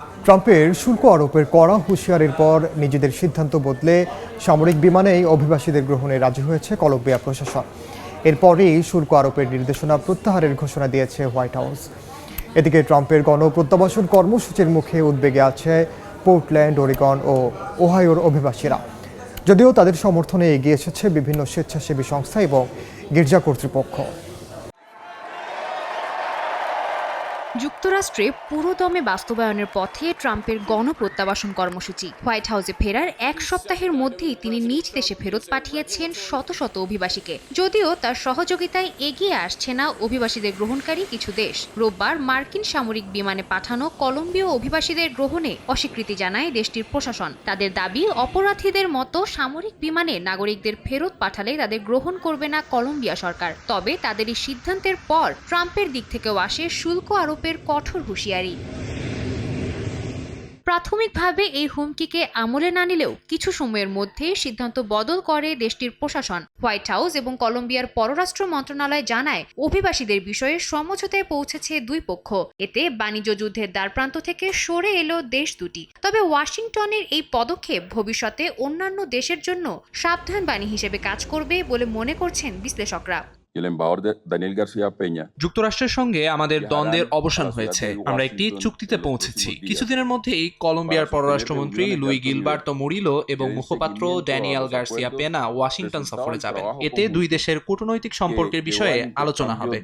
ট্রাম্পের শুল্ক আরোপের কড়া হুঁশিয়ারির পর নিজেদের সিদ্ধান্ত বদলে সামরিক বিমানেই অভিবাসীদের গ্রহণে রাজি হয়েছে কলম্বিয়া প্রশাসন। এরপরই শুল্ক আরোপের নির্দেশনা প্রত্যাহারের ঘোষণা দিয়েছে হোয়াইট হাউস। এদিকে ট্রাম্পের গণপ্রত্যাবাসন কর্মসূচির মুখে উদ্বেগে আছে পোর্টল্যান্ড, ওরিগন ও ওহাইওর অভিবাসীরা। যদিও তাদের সমর্থনে এগিয়ে এসেছে বিভিন্ন স্বেচ্ছাসেবী সংস্থা এবং গির্জা কর্তৃপক্ষ। যুক্তরাষ্ট্রে পুরোদমে বাস্তবায়নের পথে ট্রাম্পের গণপ্রত্যাবাসন কর্মসূচি। হোয়াইট হাউসে ফেরার এক সপ্তাহের মধ্যেই তিনি নিজ দেশে ফেরত পাঠিয়েছেন শত শত অভিবাসীকে। যদিও তার সহযোগিতায় এগিয়ে আসছে না অভিবাসীদের গ্রহণকারী কিছু দেশ। রোববার মার্কিন সামরিক বিমানে পাঠানো কলম্বিয় অভিবাসীদের গ্রহণে অস্বীকৃতি জানায় দেশটির প্রশাসন। তাদের দাবি, অপরাধীদের মতো সামরিক বিমানে নাগরিকদের ফেরত পাঠালে তাদের গ্রহণ করবে না কলম্বিয়া সরকার। তবে তাদের এই সিদ্ধান্তের পর ট্রাম্পের দিক থেকেও আসে শুল্ক আরোপের কঠোর হুঁশিয়ারি। প্রাথমিকভাবে এই হুমকিকে আমলে না নিলেও কিছু সময়ের মধ্যে সিদ্ধান্ত বদল করে দেশটির প্রশাসন। হোয়াইট হাউস এবং কলম্বিয়ার পররাষ্ট্র মন্ত্রণালয় জানায়, অভিবাসীদের বিষয়ে সমঝোতায় পৌঁছেছে দুই পক্ষ। এতে বাণিজ্য যুদ্ধের দ্বারপ্রান্ত থেকে সরে এলো দেশ দুটি। তবে ওয়াশিংটনের এই পদক্ষেপ ভবিষ্যতে অন্যান্য দেশের জন্য সাবধান বাণী হিসেবে কাজ করবে বলে মনে করছেন বিশ্লেষকরা। Y el embajador de Daniel García Peña যুক্তরাষ্ট্রের সঙ্গে আমাদের দ্বন্দ্বের অবসান হয়েছে। আমরা একটি চুক্তিতে পৌঁছেছি। কিছুদিনের মধ্যেই কলম্বিয়ার পররাষ্ট্রমন্ত্রী লুই গিলবার্তো মুরিলো এবং মুখপাত্র ড্যানিয়েল গার্সিয়া পেনা ওয়াশিংটন সফরে যাবেন। এতে দুই দেশের কূটনৈতিক সম্পর্কের বিষয়ে আলোচনা হবে।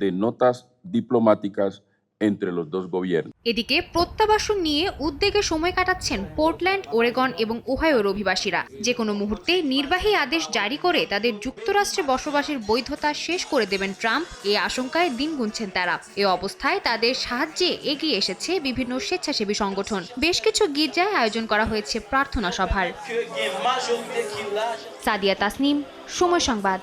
Entre los dos gobiernos. এদিকে প্রত্যাবাসন নিয়ে উদ্বেগে সময় কাটাচ্ছেন পোর্টল্যান্ড, ওরেগন এবং ওহাইওর অভিবাসীরা। যে কোনো মুহূর্তে নির্বাহী আদেশ জারি করে তাদের যুক্তরাষ্ট্রে বসবাসের বৈধতা শেষ করে দেবেন ট্রাম্প এই আশঙ্কায় দিন গুনছেন তারা। এ অবস্থায় তাদের সাহায্যে এগিয়ে এসেছে বিভিন্ন স্বেচ্ছাসেবী সংগঠন। বেশ কিছু গির্জায় আয়োজন করা হয়েছে প্রার্থনা সভার। সাদিয়া তাসনিম, সময় সংবাদ।